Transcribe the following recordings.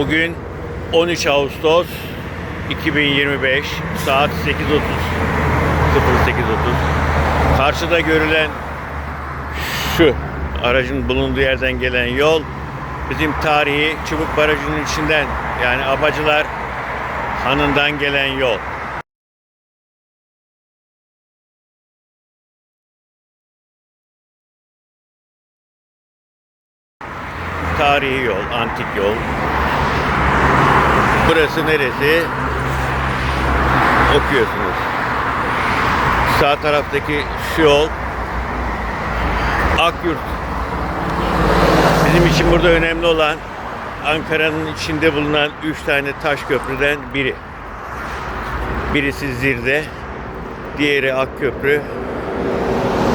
Bugün 13 Ağustos 2025 saat 8.30 08.30 Karşıda görülen şu aracın bulunduğu yerden gelen yol bizim tarihi Çubuk Barajı'nın içinden yani Abacılar Hanı'ndan gelen yol. Tarihi yol, antik yol. Burası neresi? Okuyorsunuz. Sağ taraftaki şu yol Akyurt. Bizim için burada önemli olan Ankara'nın içinde bulunan üç tane taş köprüden biri. Birisi Zirde, diğeri Akköprü,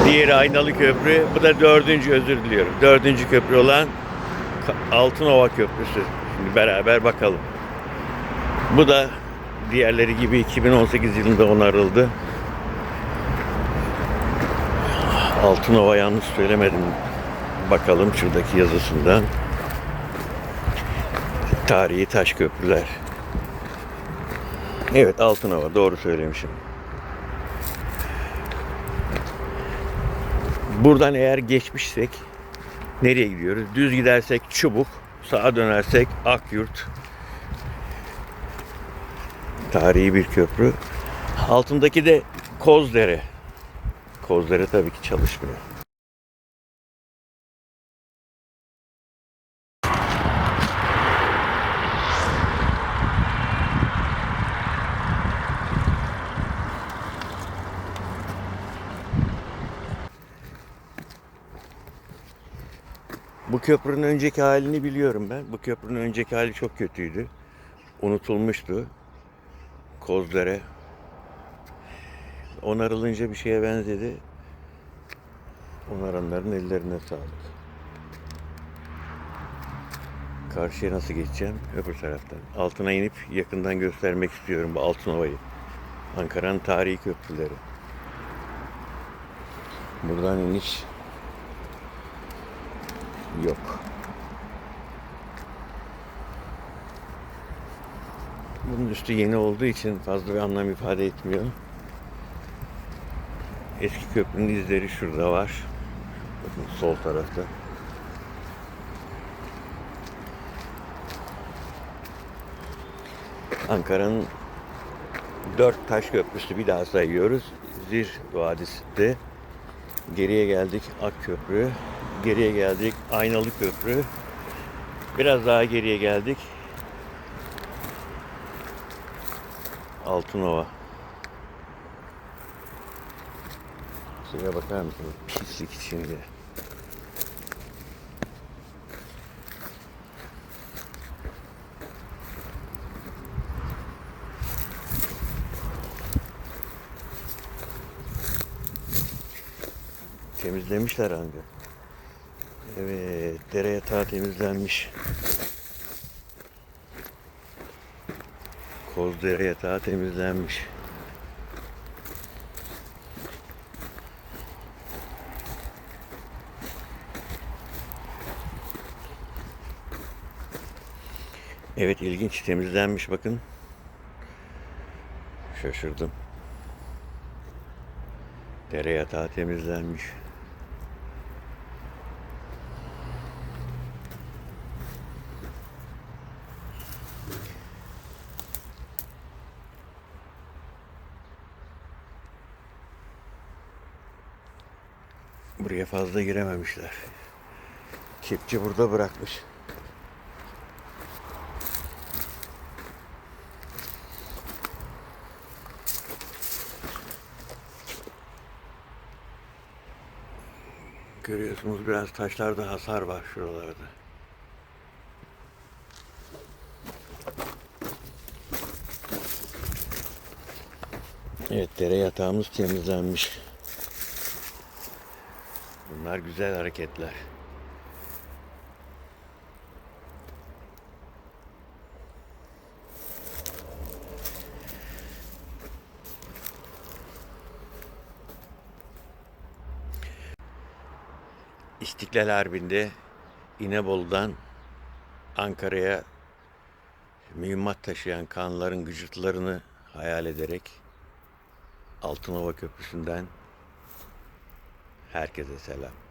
diğeri Aynalı Köprü. Bu da dördüncü özür diliyorum. Dördüncü köprü olan Altınova Köprüsü. Şimdi beraber bakalım. Bu da diğerleri gibi 2018 yılında onarıldı. Altınova yanlış söylemedim. Bakalım şuradaki yazısından. Tarihi taş köprüler. Evet Altınova doğru söylemişim. Buradan eğer geçmişsek nereye gidiyoruz? Düz gidersek Çubuk, sağa dönersek Akyurt. Tarihi bir köprü. Altındaki de Kozdere. Kozdere tabii ki çalışmıyor. Bu köprünün önceki halini biliyorum ben. Bu köprünün önceki hali çok kötüydü. Unutulmuştu. Kozdere. Onarılınca bir şeye benzedi. Onaranların ellerine sağlık. Karşıya nasıl geçeceğim? Öbür taraftan. Altına inip yakından göstermek istiyorum bu Altınova'yı. Ankara'nın tarihi köprüleri. Buradan iniş yok. Bunun üstü yeni olduğu için fazla bir anlam ifade etmiyor. Eski köprünün izleri şurada var. Bakın sol tarafta. Ankara'nın dört taş köprüsü bir daha sayıyoruz. Zir Vadisi'nde geriye geldik Akköprü, geriye geldik Aynalı Köprü, biraz daha geriye geldik Altınova. Şuraya bakar mısınız? Pislik içinde. Temizlemişler ancak. Evet, dere yatağı temizlenmiş. Kozdere yatağı temizlenmiş. Evet ilginç temizlenmiş bakın. Şaşırdım. Dere yatağı temizlenmiş. Buraya fazla girememişler. Kepçe burada bırakmış. Görüyorsunuz biraz taşlarda hasar var şuralarda. Evet dere yatağımız temizlenmiş. Bunlar güzel hareketler. İstiklal Harbi'nde İnebolu'dan Ankara'ya mühimmat taşıyan kanların gıcırtılarını hayal ederek Altınova Köprüsü'nden herkese selam.